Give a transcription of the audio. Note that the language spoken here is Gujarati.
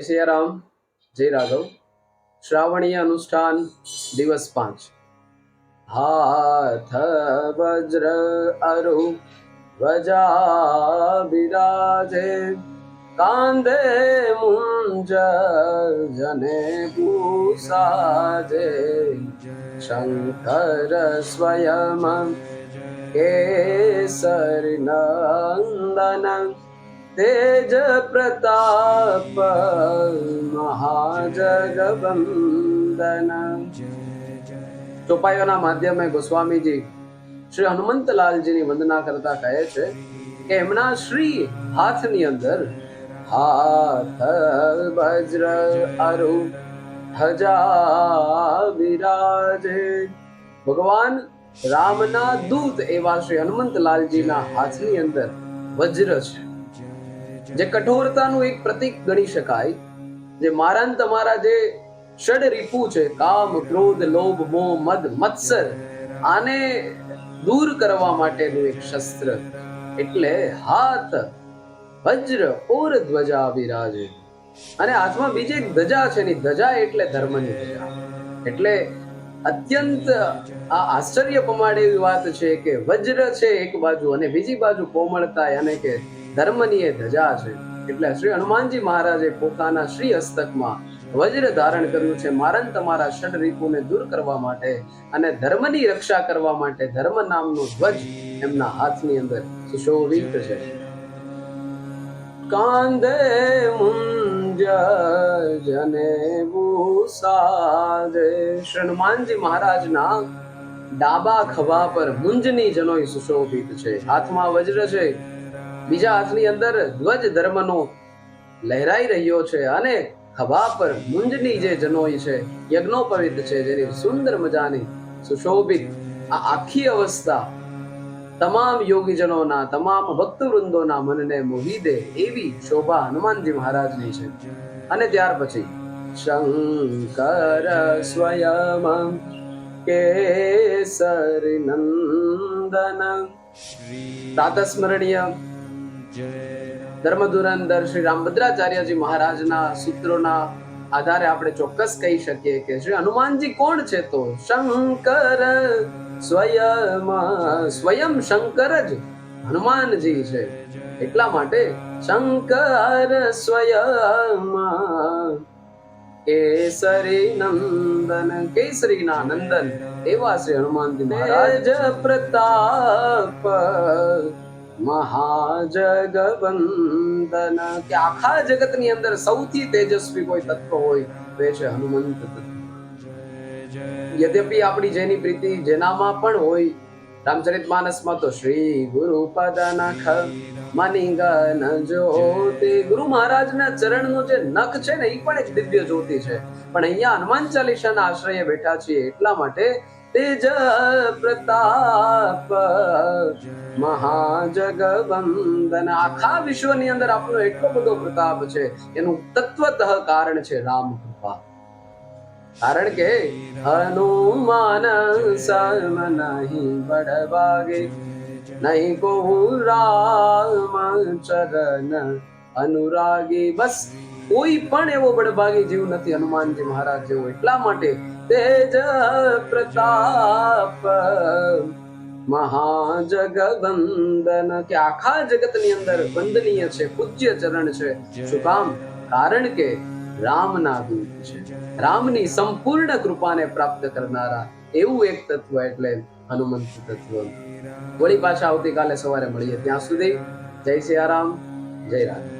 જય સિયારામ જય રાઘવ શ્રાવણીય અનુષ્ઠાન દિવસ પાંચ. હાથ વજ્ર અરુ, વજા બિરાજે, કાંધે મુંજ જને પૂસાજે શંકર સ્વયં કેસર નંદન તેજ प्रताप મહાજગવંદન ચોપાઈઓના માધ્યમે ગોસ્વામીજી શ્રી હનુમંતલાલજીની વંદના કરતા કહે છે કે એમના શ્રી હાથની અંદર હાથ વજ્ર અરુ ધજા વિરાજે ભગવાન રામના દૂત એવા શ્રી હનુમંતલાલજીના હાથની અંદર વજ્ર છે જે કઠોરતાનું એક પ્રતીક ગણી શકાય, જે મારા તમારા જે ષડ રીપુ છે, કામ, ક્રોધ, લોભ, મોહ, મદ, મત્સર, આને દૂર કરવા માટેનું એક શસ્ત્ર. એટલે હાથ, વજ્ર, ઓર ધ્વજા વિરાજે. અને હાથમાં બીજી એક ધજા છે ની ધજા એટલે ધર્મની ધજા. એટલે અત્યંત આ આશ્ચર્ય પમાડે એવી વાત છે કે વજ્ર છે એક બાજુ અને બીજી બાજુ કોમળતા અને કે ધર્મની એ ધજા છે. એટલે શ્રી હનુમાનજી મહારાજે પોતાના શ્રી હસ્તકમાં વજ્ર ધારણ કર્યું છે. મારન તમારા ષડ રીપુને દૂર કરવા માટે અને ધર્મની રક્ષા કરવા માટે ધર્મ નામનો ધ્વજ એમના હાથની અંદર સુશોભિત છે. કાંદે મુંજ જને ભૂસાજે. હનુમાનજી મહારાજના ડાબા ખભા પર મુંજની જનોય સુશોભિત છે. હાથમાં વજ્ર છે. બીજા હાથની અંદર ધ્વજ ધર્મનો લહેરાઈ રહ્યો છે અને ખભા પર મુંજની જે જનોઈ છે યજ્ઞોપવિત છે જેની સુંદર મજાની સુશોભિત આ આખી અવસ્થા તમામ યોગીજનોના તમામ ભક્તવૃંદોના મનને મોહી દે એવી શોભા હનુમાનજી મહારાજની છે. અને ત્યાર પછી શંકર સ્વયં કેસર નંદન તાતસ્મરણીય ધર્મધુરંદર શ્રી રામભદ્રાચાર્યજી મહારાજના સૂત્રોના આધારે આપણે ચોક્કસ કહી શકીએ કે શ્રી હનુમાનજી કોણ છે તો શંકર સ્વયં સ્વયં શંકર જ હનુમાનજી છે. એટલા માટે શંકર સ્વયં કેસરી નંદન કેસરીના નંદન એવા શ્રી હનુમાનજી મહારાજ પ્રતાપ મહાજગવંદન. કે આખા જગતની અંદર સૌથી તેજસ્વી કોઈ તત્વ હોય તો એ છે હનુમંત યદ્યપિ આપણી જેની પ્રીતિ જેનામાં પણ હોય, રામચરિત માનસમાં તો શ્રી ગુરુ પદનખ મનિગન જ્યોતિ. ગુરુ મહારાજના ચરણનું જે નખ છે ને એ પણ એક દિવ્ય જ્યોતિ છે. પણ અહીંયા હનુમાન ચાલીસાના આશ્રય બેઠા છીએ એટલા માટે તેજ પ્રતાપ મહાજગવંદન આખા વિશ્વની અંદર આપણો એટલો બધો પ્રતાપ છે એનું તત્વતઃ કારણ છે રામ કૃપા કારણ કે હનુમાન સમ નહીં બડવાગે નહીં કહું રામ ચરણ અનુરાગી બસ. કોઈ પણ એવો બળભાગી જીવ નથી હનુમાનજી મહારાજ જેવો. એટલા માટે તેજ પ્રતાપ મહાજગવંદન કે આખા જગતની અંદર વંદનીય છે પૂજ્ય ચરણ છે શું કામ? કારણ કે રામના દૂત છે. રામની સંપૂર્ણ કૃપાને પ્રાપ્ત કરનારા એવું એક તત્વ એટલે હનુમંત તત્વ. વળી પાછા આવતીકાલે સવારે મળીએ. ત્યાં સુધી જય સિયારામ જય રામ.